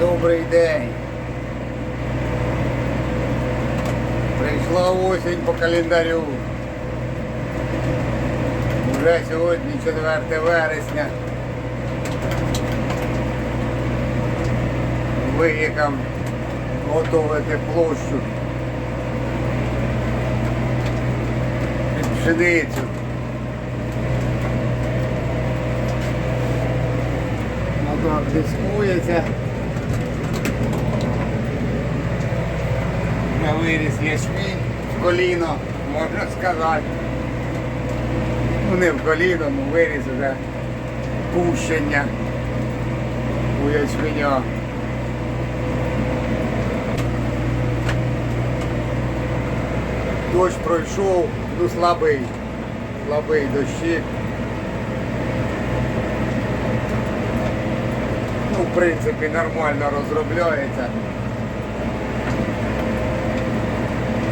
Добрий день. Прийшла осінь по календарю. Уже сьогодні 4 вересня. Виїхав готувати площу під пшеницю. Мотор дискується. Виріс ячмінь в коліно, можна сказати. Ну не в коліно, ну виріс вже пущення у ячменя. Дощ пройшов, ну слабий, слабий дощик. Ну, в принципі, нормально розробляється.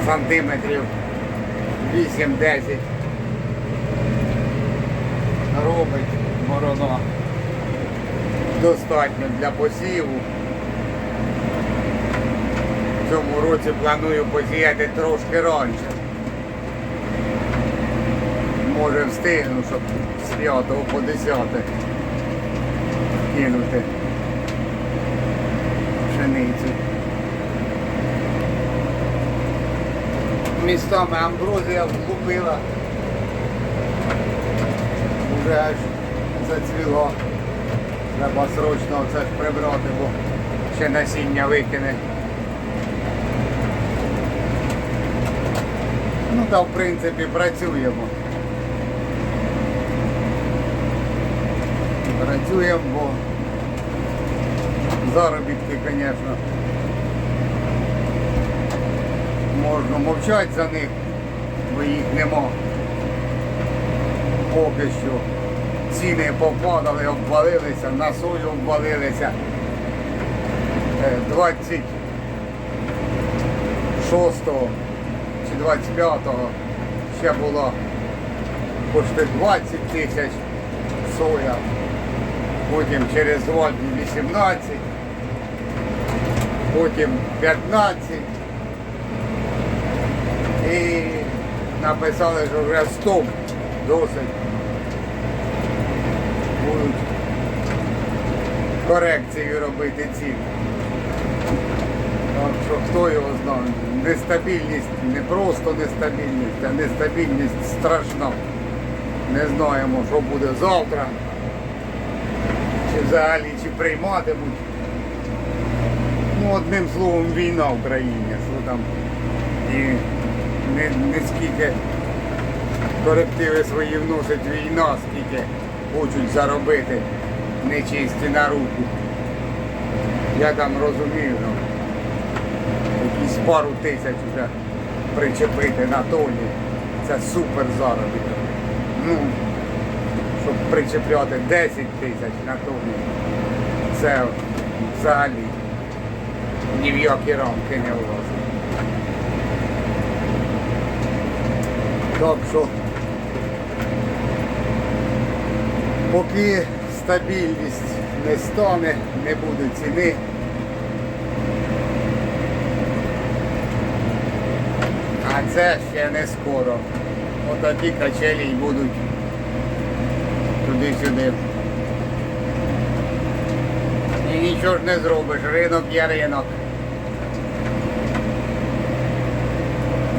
Сантиметрів 8-10 робить борона. Достатньо для посіву. В цьому році планую посіяти трошки раніше. Може встигну, щоб з 5 по 10 кинути пшеницю. Містами амброзія вкупила. Уже аж зацвіло. Треба срочно це прибрати, бо ще насіння викине. Ну та в принципі працюємо. Працюємо, бо заробітки, звісно. Можна мовчати за них, бо їх нема. Поки що ціни попадали, обвалилися, на сою обвалилися. Е, 26 чи 25-го ще було почти 20 тисяч соя. Потім через два дні 18, потім 15. І написали, що вже стоп досить. Будуть корекцію робити цін. Що хто його знає, нестабільність, не просто нестабільність, а нестабільність страшна. Не знаємо, що буде завтра, чи взагалі чи прийматимуть. Ну, одним словом, війна в країні, що там і не, не скільки корективи свої вносить війна, скільки хочуть заробити нечисті на руку. Я там розумію, ну, якісь пару тисяч вже причепити на тоні. Це супер заробіток. Ну, щоб причепляти 10 тисяч на тоні, це взагалі ні в які рамки не влазить. Так що поки стабільність не стане, не буде ціни. А це ще не скоро. Отакі качелі й будуть туди-сюди. І нічого ж не зробиш, ринок є ринок.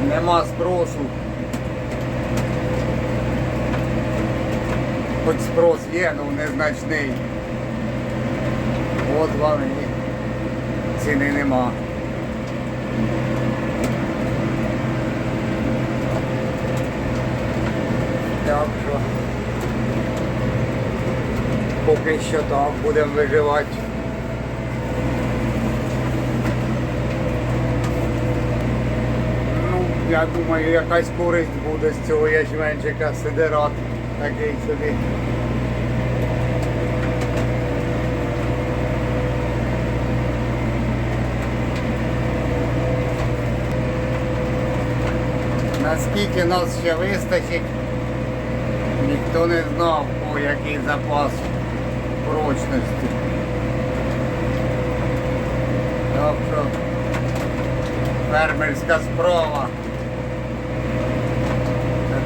Нема спросу. Хоч спрос є, ну незначний. От вам і ціни нема. Так що поки що так будемо виживати. Ну, я думаю, якась користь буде з цього ячменчика сидерат такий собі. Наскільки нас ще вистачить, ніхто не знав, по який запас прочності. що фермерська справа.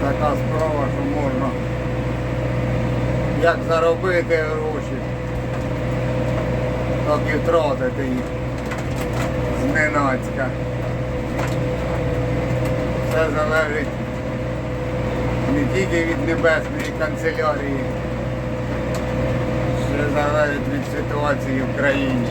Така справа, що можна як заробити гроші, так і втратити їх зненацька. Все залежить не тільки від небесної канцелярії, ще залежить від ситуації в країні.